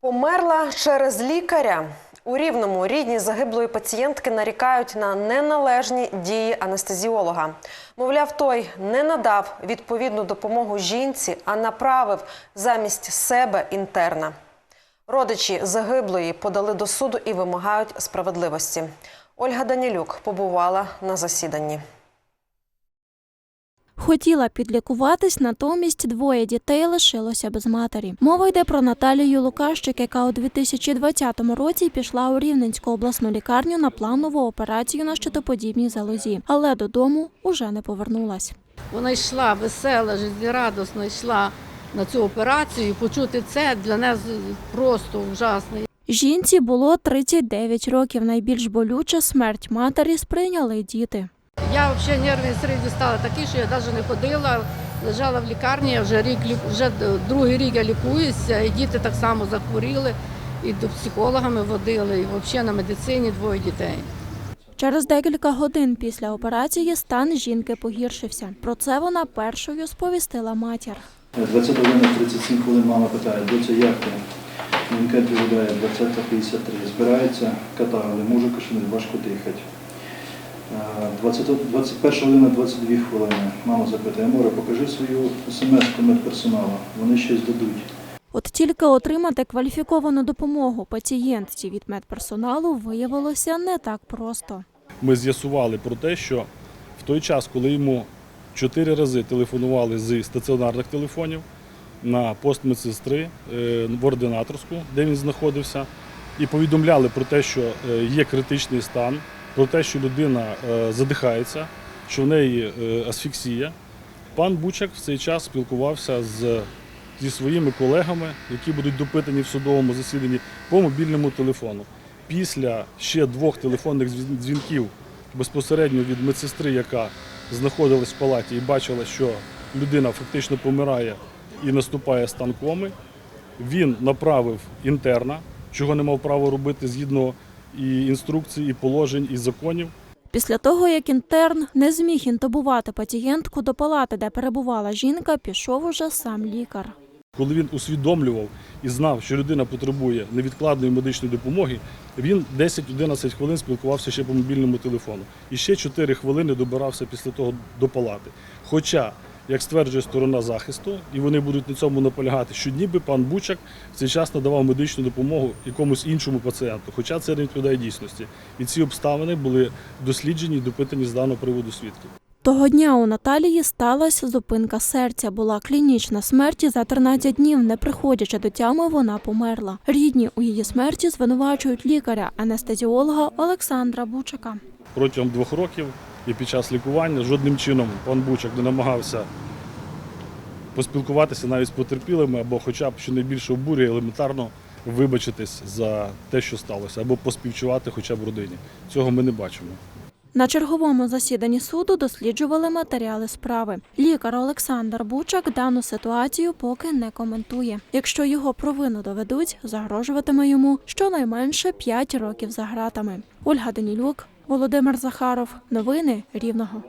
Померла через лікаря. У Рівному рідні загиблої пацієнтки нарікають на неналежні дії анестезіолога. Мовляв, той не надав відповідну допомогу жінці, а направив замість себе інтерна. Родичі загиблої подали до суду і вимагають справедливості. Ольга Данілюк побувала на засіданні. Хотіла підлікуватись, натомість двоє дітей лишилося без матері. Мова йде про Наталію Лукащик, яка у 2020 році пішла у Рівненську обласну лікарню на планову операцію на щитоподібній залозі, але додому уже не повернулась. Вона йшла весела, життєрадосна, йшла на цю операцію. І почути це для нас просто ужасно. Жінці було 39 років. Найбільш болюча смерть матері сприйняли діти. Я взагалі нервний срив дістала такий, що я навіть не ходила, лежала в лікарні, я вже рік вже другий рік я лікуюся, і діти так само захворіли, і до психолога ми водили, і взагалі на медицині двоє дітей. Через декілька годин після операції стан жінки погіршився. Про це вона першою сповістила матір. 20 годин 37 хвилин мама питає, доця, як ти? Жінка відповідає, 20.53. Збирається катар, але може кашель, важко дихати. Е, 20 21 година 22 хвилини. Мама запитає, Море, покажи свою смс-ку медперсоналу, вони щось дадуть. От тільки отримати кваліфіковану допомогу пацієнтці від медперсоналу виявилося не так просто. ми з'ясували про те, що в той час, коли йому чотири рази телефонували з стаціонарних телефонів на пост медсестри е, в ординаторську, де він знаходився, і повідомляли про те, що е, є критичний стан, про те, що людина е, задихається, що в неї е, асфіксія. Пан Бучак в цей час спілкувався з зі своїми колегами, які будуть допитані в судовому засіданні по мобільному телефону. Після ще двох телефонних дзвінків безпосередньо від медсестри, яка знаходилась в палаті і бачила, що людина фактично помирає і наступає стан коми, він направив інтерна, чого не мав права робити згідно і інструкцій, і положень, і законів. Після того, як інтерн не зміг інтубувати пацієнтку до палати, де перебувала жінка, пішов уже сам лікар. Коли він усвідомлював і знав, що людина потребує невідкладної медичної допомоги, він 10-11 хвилин спілкувався ще по мобільному телефону. І ще 4 хвилини добирався після того до палати. Хоча, як стверджує сторона захисту, і вони будуть на цьому наполягати, що ніби пан Бучак в цей час надавав медичну допомогу якомусь іншому пацієнту, хоча це не відповідає дійсності. І ці обставини були досліджені і допитані з даного приводу свідків. Того дня у Наталії сталася зупинка серця. Була клінічна смерть і за 13 днів, не приходячи до тями, вона померла. Рідні у її смерті звинувачують лікаря, анестезіолога Олександра Бучака. протягом двох років і під час лікування жодним чином пан Бучак не намагався поспілкуватися навіть з потерпілими, або хоча б що найбільше обурює елементарно вибачитись за те, що сталося, або поспівчувати хоча б родині. Цього ми не бачимо. На черговому засіданні суду досліджували матеріали справи. Лікар Олександр Бучак дану ситуацію поки не коментує. Якщо його провину доведуть, загрожуватиме йому щонайменше 5 років за гратами. Ольга Данілюк, Володимир Захаров. Новини Рівного.